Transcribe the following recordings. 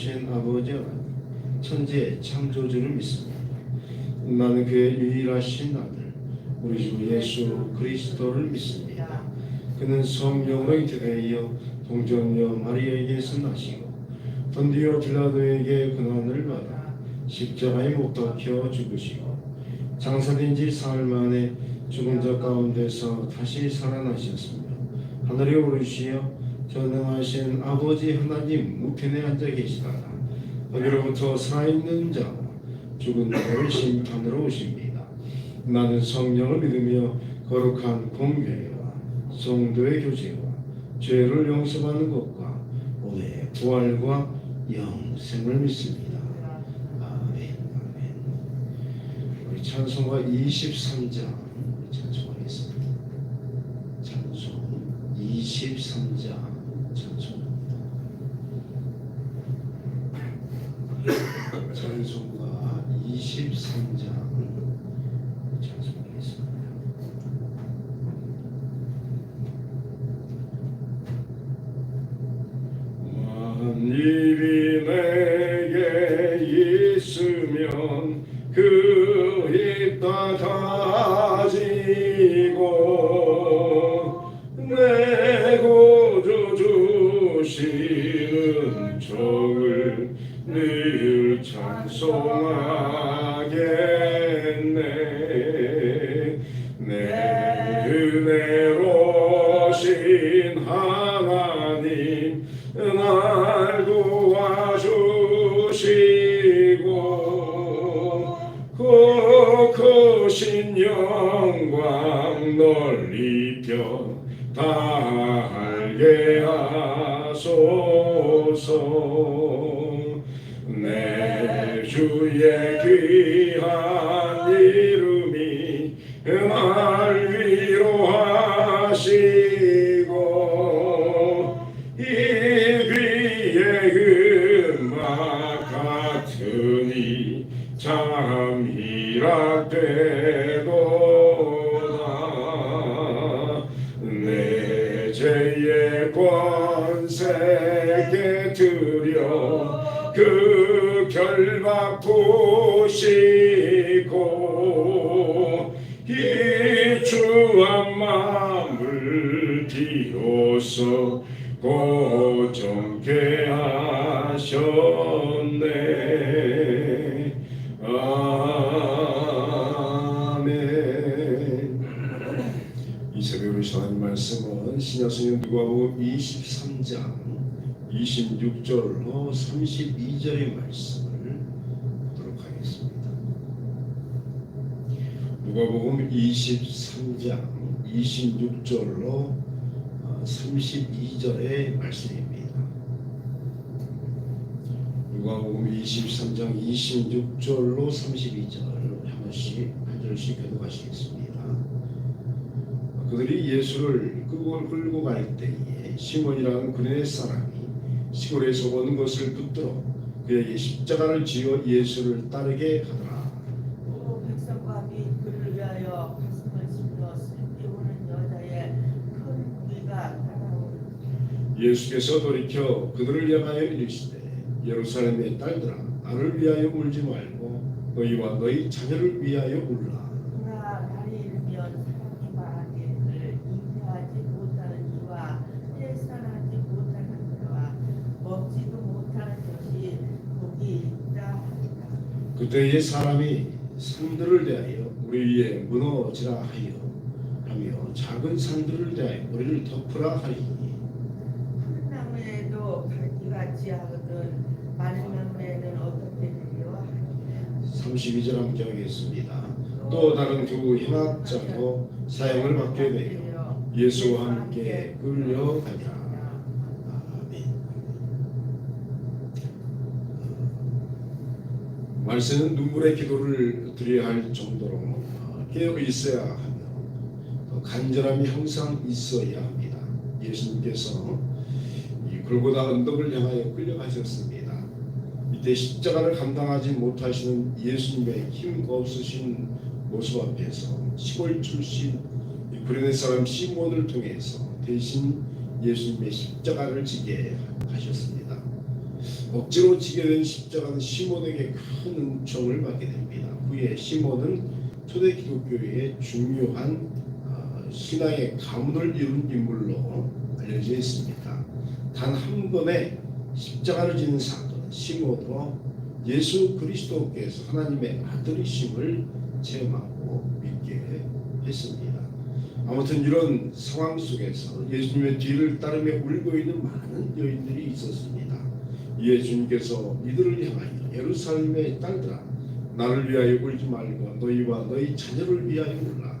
전능하신 아버지 하나님 천지의 창조주를 믿습니다. 나는 그의 유일하신 아들 우리 주 예수 그리스도를 믿습니다. 그는 성령으로 잉태되어 동정녀 마리아에게서 나시고 본디오 빌라도에게 고난을 받아 십자가에 못 박혀 죽으시고 장사된 지 사흘 만에 죽은 자 가운데서 다시 살아나셨습니다. 하늘에 오르시어 전능하신 아버지 하나님 우편에 앉아 계시다가 거기로부터 살아있는 자와 죽은 자를 심판으로 오십니다. 나는 성령을 믿으며 거룩한 공교회와 성도의 교제와 죄를 용서받는 것과 오늘 부활과 영생을 믿습니다. 아멘, 아멘. 우리 찬송가 23장 찬송하겠습니다. 찬송 23장 찬송입니다. 찬송가 23장 찬송하겠습니다. 만일이 내게 있으면 그 입 다 가지고 내 구주 주시는 정을 늘 찬송하겠네. 내 주의 귀한 이름이 날 위로하시고 이 귀의 음악 같으니 참 희락되도다. 내 죄의 권세게 드려 그 결박 부시고 이 주한 마음을 비로소 고정케 하셨네. 아멘. 이 새벽으로 전하는 말씀은 신약성경 누가복음 23장 26절로 32절의 말씀을 보도록 하겠습니다. 누가복음 23장 26절로 32절의 말씀입니다. 누가복음 23장 26절로 32절 한 번씩 한 절씩 교독하시겠습니다. 그들이 예수를 끌고, 끌고 갈 때에 시몬이라는 그네 사람이 시골에서 오는 것을 붙들어 그에게 십자가를 지어 예수를 따르게 하더라. 오 백성과 및 그를 위하여 가슴을 찔러 슬피 우는 여자의 큰 무리가 따라오니 예수께서 돌이켜 그들을 향하여 이르시되 예루살렘의 딸들아 나를 위하여 울지 말고 너희와 너희 자녀를 위하여 울라. 그러나 날이 이르면 사람이 말하기를 잉태하지 못하는 이와 해산하지 못하는 자와 먹지도 못하는 것이 거기 있다 하니라 그때의 사람이 산들을 대하여 우리 위에 무너지라 하여 하며 작은 산들을 대하여 우리를 덮으라 하리니 큰 나무에도 갈기같이 하거든 많은 나무에는 어떻게 되려 하니 32절 함께 하겠습니다. 또 다른 두 현악자도 사형을 받게 되어 예수와 함께 끌려가니라. 아멘. 말세는 눈물의 기도를 드려야 할 정도로 어, 깨어 있어야 또 간절함이 항상 있어야 합니다. 예수님께서 이 골고다 언덕을 향하여 끌려가셨습니다. 이때 십자가를 감당하지 못하시는 예수님의 힘 없으신 모습 앞에서 시골 출신 이 구레네 사람 시몬을 통해서 대신 예수님의 십자가를 지게 하셨습니다. 억지로 지게 된 십자가는 시몬에게 큰 은총을 받게 됩니다. 후에 시몬은 초대 기독교의 중요한 어, 신앙의 가문을 이룬 인물로 알려져 있습니다. 단 한 번의 십자가를 지는 사건 시몬도 예수 그리스도께서 하나님의 아들이심을 체험하고 믿게 했습니다. 아무튼 이런 상황 속에서 예수님의 뒤를 따르며 울고 있는 많은 여인들이 있었습니다. 이에 주님께서 이들을 향하여 예루살렘의 딸들아 나를 위하여 울지 말고 너희와 너희 자녀를 위하여 울라.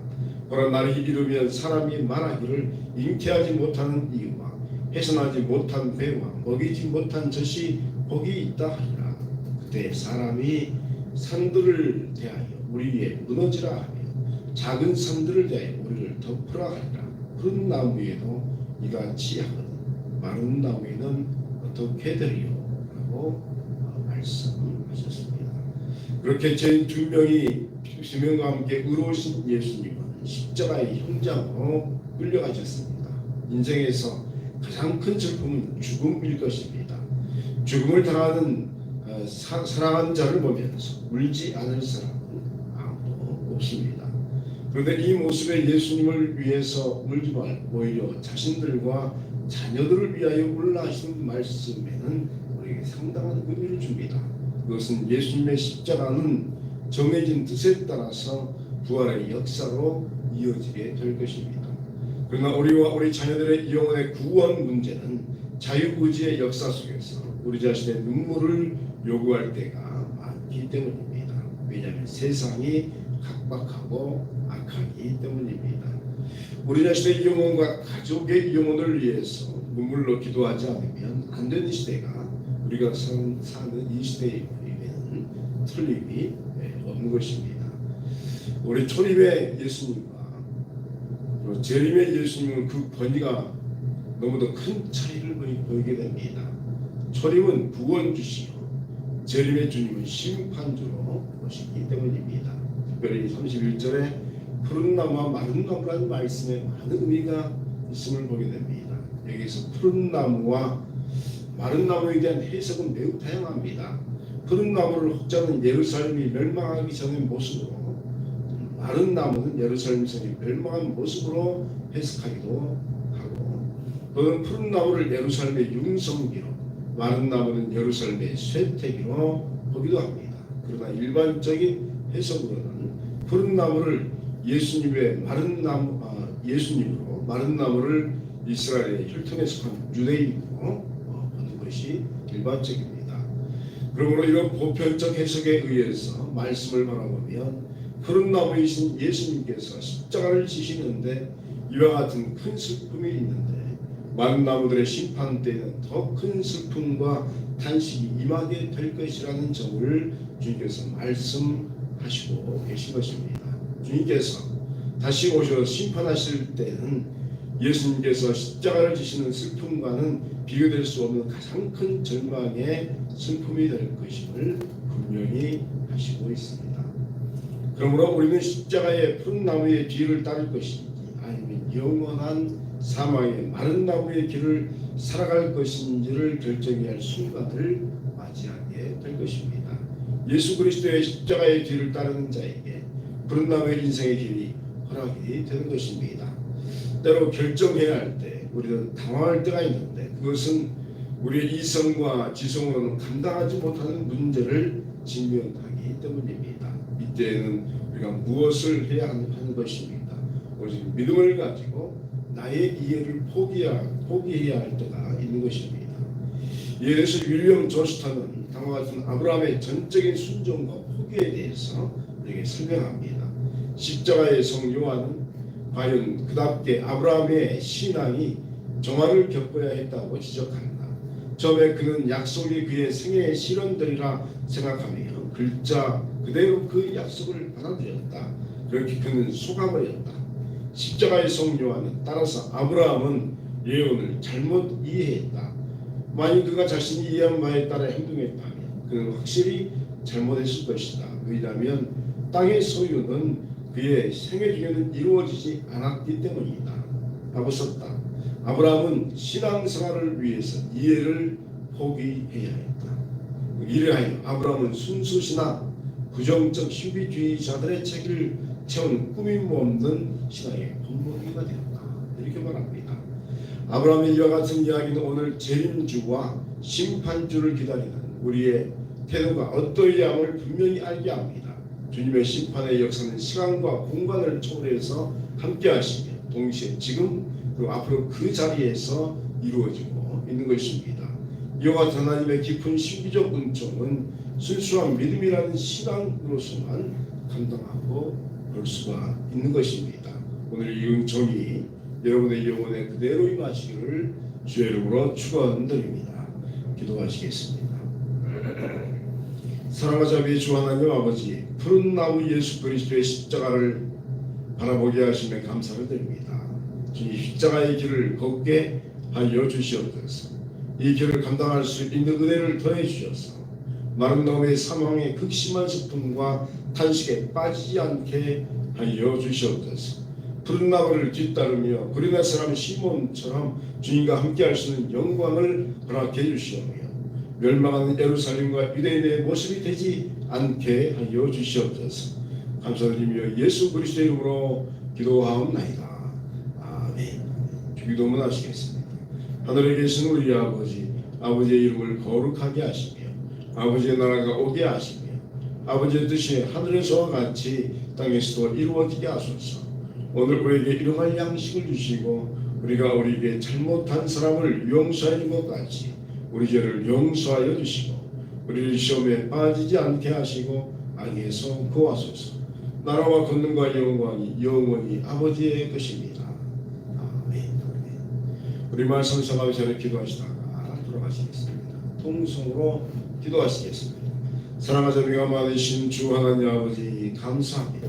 보라 날이 이르면 사람이 말하기를 잉태하지 못하는 이와 해산하지 못한 배와 먹이지 못한 젖이 복이 있다 하리라. 그때 사람이 산들을 대하여 우리 위에 무너지라 하며 작은 산들을 대하여 우리를 덮으라 하리라. 푸른 나무에도 이같이 하거든 마른 나무에는 어떻게 되리요? 어, 말씀하셨습니다. 그렇게 죄인 두 명이 두 명과 함께 의로우신 예수님은 십자가의 형장으로 끌려가셨습니다. 인생에서 가장 큰 슬픔은 죽음일 것입니다. 죽음을 당하는 어, 사, 사랑하는 자를 보면서 울지 않을 사람은 아무도 없습니다. 그런데 이 모습의 예수님을 위해서 울지 말고 오히려 자신들과 자녀들을 위하여 하시는 말씀에는 우리에게 상당한 의미를 줍니다. 그것은 예수님의 십자가는 정해진 뜻에 따라서 부활의 역사로 이어지게 될 것입니다. 그러나 우리와 우리 자녀들의 영혼의 구원 문제는 자유의지의 역사 속에서 우리 자신의 눈물을 요구할 때가 많기 때문입니다. 왜냐하면 세상이 각박하고 악하기. 우리 자신의 영혼과 가족의 영혼을 위해서 눈물로 기도하지 않으면 안 되는 시대가 우리가 사는, 이 시대임에는 틀림이 예, 없는 것입니다. 우리 초림의 예수님과 재림의 예수님은 그 권위가 너무도 큰 차이를 보이- 보이게 됩니다. 초림은 구원 주시요 재림의 주님은 심판주로 오시기 때문입니다. 특별히 31절에 푸른 나무와 마른 나무라는 말씀에 많은 의미가 있음을 보게 됩니다. 여기서 푸른 나무와 마른 나무에 대한 해석은 매우 다양합니다. 푸른 나무를 혹자는 예루살렘이 멸망하기 전의 모습으로 마른 나무는 예루살렘 성이 멸망한 모습으로 해석하기도 하고 또는 푸른 나무를 예루살렘의 융성기로 마른 나무는 예루살렘의 쇠퇴기로 보기도 합니다. 그러나 일반적인 해석으로는 푸른 나무를 예수님의 마른 나무 아, 예수님으로 마른 나무를 이스라엘의 혈통에 속한 유대인으로 어, 보는 것이 일반적입니다. 그러므로 이런 보편적 해석에 의해서 말씀을 바라보면 푸른 나무이신 예수님께서 십자가를 지시는데 이와 같은 큰 슬픔이 있는데 마른 나무들의 심판 때는 더 큰 슬픔과 탄식이 임하게 될 것이라는 점을 주님께서 말씀하시고 계신 것입니다. 주님께서 다시 오셔 심판하실 때는 예수님께서 십자가를 지시는 슬픔과는 비교될 수 없는 가장 큰 절망의 슬픔이 될 것임을 분명히 하시고 있습니다. 그러므로 우리는 십자가의 푸른 나무의 뒤를 따를 것인지 아니면 영원한 사망의 마른 나무의 길을 살아갈 것인지를 결정해야 할 순간을 맞이하게 될 것입니다. 예수 그리스도의 십자가의 뒤를 따르는 자에게 나무의 인생의 길이 허락이 되는 것입니다. 때로 결정해야 할 때 우리는 당황할 때가 있는데 그것은 우리의 이성과 지성으로는 감당하지 못하는 문제를 직면하기 때문입니다. 이때에는 우리가 무엇을 해야 하는 것입니까? 오직 믿음을 가지고 나의 이해를 포기해야, 포기해야 할 때가 있는 것입니다. 대해서 윌리엄 조스턴은 다음과 같은 아브라함의 전적인 순종과 포기에 대해서 우리에게 설명합니다. 십자가의 성 요한은 과연 그답게 아브라함의 신앙이 정화를 겪어야 했다고 지적한다. 처음에 그는 약속이 그의 생애의 실현되리라 생각하며 글자 그대로 그 약속을 받아들였다. 그렇게 그는 소감하였다. 십자가의 성 요한은 따라서 아브라함은 예언을 잘못 이해했다. 만약 그가 자신이 이해한 바에 따라 행동했다면 그는 확실히 잘못했을 것이다. 왜냐하면 땅의 소유는 그의 생애 중에는 이루어지지 않았기 때문이다. 라고 썼다. 아브라함은 신앙생활을 위해서 이해를 포기해야 했다. 이래하여 아브라함은 순수신앙, 부정적 신비주의자들의 책을 채운 꾸밈 없는 신앙의 본보기가 되었다. 이렇게 말합니다. 아브라함의 이와 같은 이야기는 오늘 재림주와 심판주를 기다리는 우리의 태도가 어떠해야 함을 분명히 알게 합니다. 주님의 심판의 역사는 시간과 공간을 초월해서 함께 하시며 동시에 지금 그리고 앞으로 그 자리에서 이루어지고 있는 것입니다. 이와 같은 하나님의 깊은 신비적 은총은 순수한 믿음이라는 신앙으로서만 감당하고 볼 수가 있는 것입니다. 오늘 이 은총이 여러분의 영혼에 그대로 임하시기를 주의 이름으로 축원드립니다. 기도하시겠습니다. 사랑하자비 주 하나님 아버지 푸른 나무 예수 그리스도의 십자가를 바라보게 하시며 감사를 드립니다. 주님 십자가의 길을 걷게 하여 주시옵소서. 이 길을 감당할 수 있는 은혜를 더해 주셔서 마른 놈의 사망의 극심한 슬픔과 탄식에 빠지지 않게 하여 주시옵소서. 푸른 나무를 뒤따르며 그리나 사람 시몬처럼 주님과 함께할 수 있는 영광을 허락해 주시오며 멸망하는 예루살렘과 유대인의 모습이 되지 않게 하여 주시옵소서. 감사드리며 예수 그리스도의 이름으로 기도하옵나이다. 아멘. 주기도문 하시겠습니다. 하늘에 계신 우리 아버지, 아버지의 이름을 거룩하게 하시며 아버지의 나라가 오게 하시며 아버지의 뜻이 하늘에서와 같이 땅에서도 이루어지게 하소서. 오늘 우리에게 일용할 양식을 주시고 우리가 우리에게 잘못한 사람을 용서해 준것 같이 우리 죄를 용서하여 주시고 우리를 시험에 빠지지 않게 하시고 악에서 구하소서. 나라와 권능과 영광이 영원히 아버지의 것입니다. 아멘. 우리 말씀 sam하기 전에 기도하시다가 돌아가시겠습니다. 통성으로 기도하시겠습니다. 사랑하자 비가 많으신 주 하나님 아버지 감사합니다.